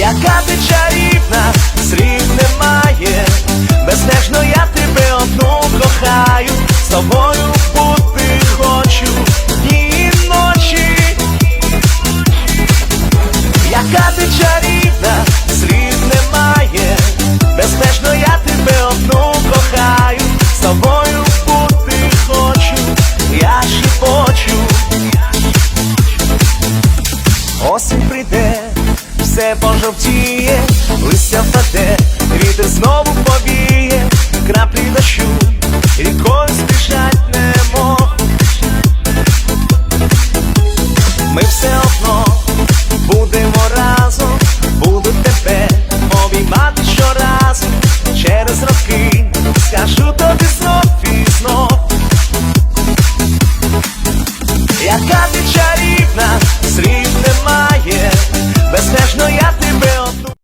яка ти чарівна, слів немає, безмежно я тебе одну кохаю, з тобою бути хочу дні і ночі, яка ти чарівна, слів немає, безмежно я тебе одну кохаю, з тобою бути хочу, я шепочу. Осінь прийде, все пожовтіє, листя впаде, вітер знову побіє, краплі дощу, рікою спішать немо. Ми все одно будемо разом, буду тебе обіймати щоразу, через роки скажу тобі знов і знов, яка ти чарівна, срібна. so yeah